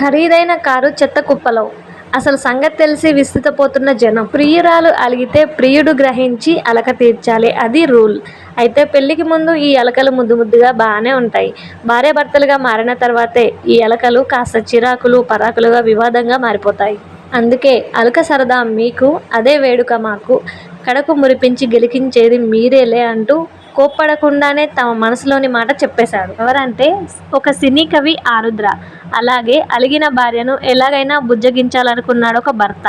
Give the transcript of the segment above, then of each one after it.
ఖరీదైన కారు చెత్త కుప్పలో. అసలు సంగతి తెలిసి విస్తుతపోతున్న జనం. ప్రియురాలు అలిగితే ప్రియుడు గ్రహించి అలక తీర్చాలి. అది రూల్. అయితే పెళ్ళికి ముందు ఈ అలకలు ముద్దు ముద్దుగా బాగానే ఉంటాయి. భార్యాభర్తలుగా మారిన తర్వాతే ఈ అలకలు కాస్త చిరాకులు పరాకులుగా వివాదంగా మారిపోతాయి. అందుకే అలక సరదా మీకు అదే వేడుక మాకు. కడకు మురిపించి గెలికించేది మీరేలే అంటూ కోప్పడకుండానే తమ మనసులోని మాట చెప్పేశాడు ఎవరంటే ఒక సినీ కవి ఆరుద్ర. అలాగే అలిగిన భార్యను ఎలాగైనా బుజ్జగించాలనుకున్నాడు ఒక భర్త.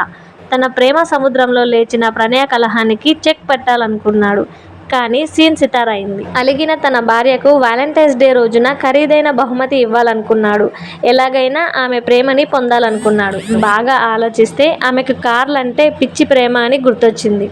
తన ప్రేమ సముద్రంలో లేచిన ప్రణయ కలహానికి చెక్ పెట్టాలనుకున్నాడు. కానీ సీన్ సితార్ అయింది. అలిగిన తన భార్యకు వ్యాలంటైన్స్ డే రోజున ఖరీదైన బహుమతి ఇవ్వాలనుకున్నాడు. ఎలాగైనా ఆమె ప్రేమని పొందాలనుకున్నాడు. బాగా ఆలోచిస్తే ఆమెకు కార్లంటే పిచ్చి ప్రేమ అని గుర్తొచ్చింది.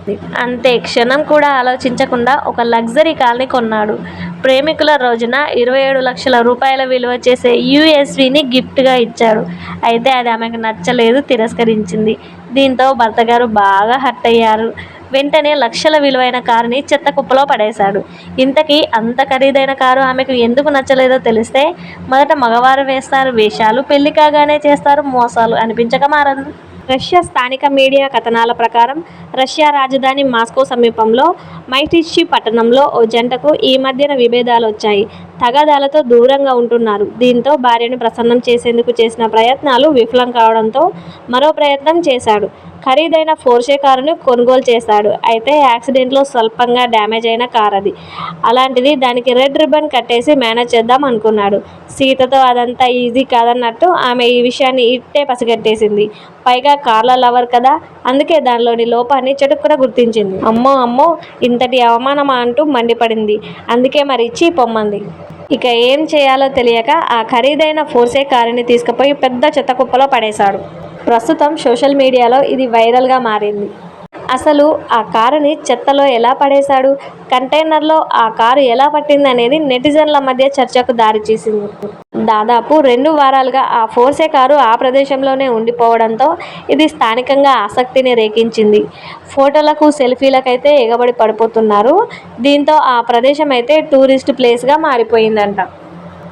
అంతే క్షణం కూడా ఆలోచించకుండా ఒక లగ్జరీ కార్ని కొన్నాడు. ప్రేమికుల రోజున ఇరవై ఏడు లక్షల రూపాయల విలువ చేసే యూఎస్విని గిఫ్ట్గా ఇచ్చాడు. అయితే అది ఆమెకు నచ్చలేదు తిరస్కరించింది. దీంతో భర్త గారు బాగా హర్ట్ అయ్యారు. వెంటనే లక్షల విలువైన కారుని చెత్త కుప్పలో పడేశాడు. ఇంతకీ అంత ఖరీదైన కారు ఆమెకు ఎందుకు నచ్చలేదో తెలిస్తే మొదట మగవారు వేస్తారు వేషాలు పెళ్ళి కాగానే చేస్తారు మోసాలు అనిపించక మారదు. రష్యా స్థానిక మీడియా కథనాల ప్రకారం రష్యా రాజధాని మాస్కో సమీపంలో మైటిషి పట్టణంలో ఓ జంటకు ఈ మధ్యన విభేదాలు వచ్చాయి. తగాదాలతో దూరంగా ఉంటున్నారు. దీంతో భార్యను ప్రసన్నం చేసేందుకు చేసిన ప్రయత్నాలు విఫలం కావడంతో మరో ప్రయత్నం చేశాడు. ఖరీదైన ఫోర్షే కారును కొనుగోలు చేశాడు. అయితే యాక్సిడెంట్లో స్వల్పంగా డ్యామేజ్ అయిన కార్ అది. అలాంటిది దానికి రెడ్ రిబ్బన్ కట్టేసి మేనేజ్ చేద్దాం అనుకున్నాడు. సీతతో అదంతా ఈజీ కాదన్నట్టు ఆమె ఈ విషయాన్ని ఇట్టే పసిగట్టేసింది. పైగా కార్ల లవర్ కదా అందుకే దానిలోని లోపాన్ని చటుక్కున గుర్తించింది. అమ్మో అమ్మో ఇంతటి అవమానమా అంటూ మండిపడింది. అందుకే మరి ఇచ్చి పొమ్మంది. ఇక ఏం చేయాలో తెలియక ఆ ఖరీదైన ఫోర్సే కారుని తీసుకుపోయి పెద్ద చెత్త కుప్పలో పడేశాడు. ప్రస్తుతం సోషల్ మీడియాలో ఇది వైరల్గా మారింది. అసలు ఆ కారుని చెత్తలో ఎలా పడేశాడు? కంటైనర్లో ఆ కారు ఎలా పట్టింది అనేది నెటిజన్ల మధ్య చర్చకు దారితీసింది దాదాపు రెండు వారాలుగా ఆ ఫోర్సే కారు ఆ ప్రదేశంలోనే ఉండిపోవడంతో ఇది స్థానికంగా ఆసక్తిని రేకించింది. ఫోటోలకు సెల్ఫీలకైతే ఎగబడి పడిపోతున్నారు. దీంతో ఆ ప్రదేశం అయితే టూరిస్ట్ ప్లేస్గా మారిపోయిందంట.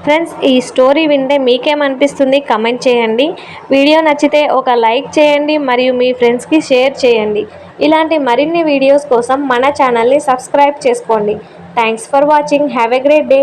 ఫ్రెండ్స్ ఈ స్టోరీ వింటే మీకేమనిపిస్తుంది కమెంట్ చేయండి. వీడియో నచ్చితే ఒక లైక్ చేయండి మరియు మీ ఫ్రెండ్స్కి షేర్ చేయండి. ఇలాంటి మరిన్ని వీడియోస్ కోసం మన ఛానల్ని సబ్స్క్రైబ్ చేసుకోండి. Thanks for watching. Have a great day.